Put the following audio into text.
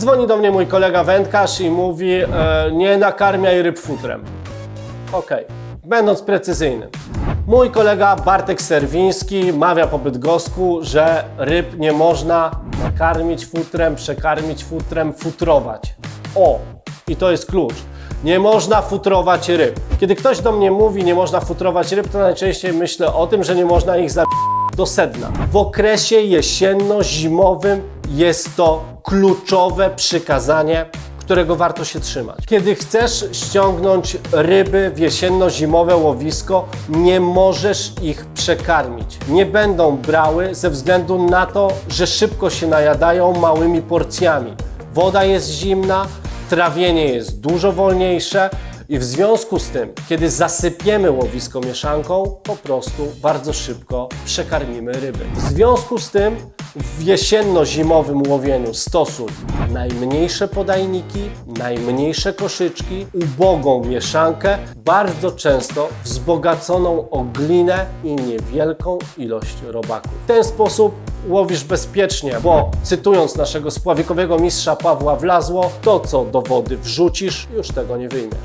Dzwoni do mnie mój kolega wędkarz i mówi, e, nie nakarmiaj ryb futrem. Okej, będąc precyzyjnym. Mój kolega Bartek Serwiński mawia po bydgosku, że ryb nie można nakarmić futrem, przekarmić futrem, futrować. O, i to jest klucz. Nie można futrować ryb. Kiedy ktoś do mnie mówi, nie można futrować ryb, to najczęściej myślę o tym, że nie można ich za do sedna. W okresie jesienno-zimowym jest to kluczowe przykazanie, którego warto się trzymać. Kiedy chcesz ściągnąć ryby w jesienno-zimowe łowisko, nie możesz ich przekarmić. Nie będą brały ze względu na to, że szybko się najadają małymi porcjami. Woda jest zimna, trawienie jest dużo wolniejsze, i w związku z tym, kiedy zasypiemy łowisko mieszanką, po prostu bardzo szybko przekarmimy ryby. W związku z tym w jesienno-zimowym łowieniu stosuj najmniejsze podajniki, najmniejsze koszyczki, ubogą mieszankę, bardzo często wzbogaconą o glinę i niewielką ilość robaków. W ten sposób łowisz bezpiecznie, bo cytując naszego spławikowego mistrza Pawła Wlazło, to co do wody wrzucisz, już tego nie wyjmiesz.